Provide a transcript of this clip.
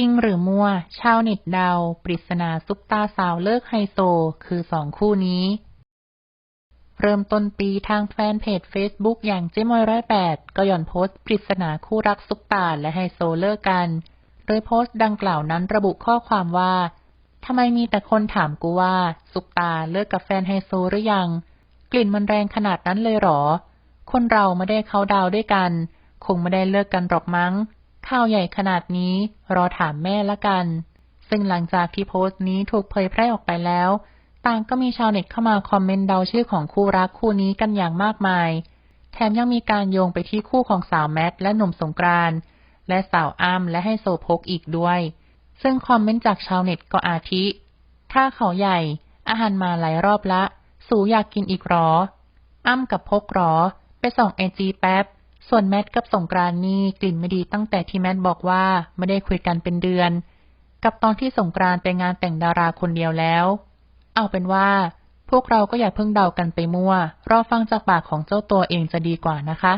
จริงหรือมั่วชาวเน็ตเดา ปริศนาซุปตาสาวเลิกไฮโซ คือสองคู่นี้ เริ่มต้นปีทางแฟนเพจ Facebook อย่างเจมอยร้อยแปดก็ย่อนโพสต์ปริศนาคู่รักซุปตาและไฮโซเลิกกัน โดยโพสต์ดังกล่าวนั้นระบุข้อความว่าทำไมมีแต่คนถามกูว่า ซุปตาเลิกกับแฟนไฮโซหรือยัง กลิ่นมันแรงขนาดนั้นเลยหรอ คนเราไม่ได้เขาดาวด้วยกัน คงไม่ได้เลิกกันหรอกมั้ง ข่าวใหญ่ขนาดนี้ รอถามแม่ละกัน ซึ่งหลังจากที่โพสต์นี้ถูกเผยแพร่ออกไปแล้ว ต่างก็มีชาวเน็ตเข้ามาคอมเมนต์เดาชื่อของคู่รักคู่นี้กันอย่างมากมาย แถมยังมีการโยงไปที่คู่ของสาวแมทและหนุ่มสงกรานต์และสาวอ้ำและให้โซโพกอีกด้วย ซึ่งคอมเมนต์จากชาวเน็ตก็อาทิ ถ้าเขาใหญ่ อาหารมาหลายรอบละ สูอยากกินอีกหรอ อ้ำกับพกหรอ ไปส่องไอจีแป๊บ ส่วนแมทกับสงกรานนี่กลิ่นไม่ดีตั้งแต่ที่แมทบอกว่าไม่ได้คุยกันเป็นเดือน กับตอนที่สงกรานไปงานแต่งดาราคนเดียวแล้ว เอาเป็นว่า พวกเราก็อย่าเพิ่งเดากันไปมั่วรอฟังจากปากของเจ้าตัวเองจะดีกว่านะคะ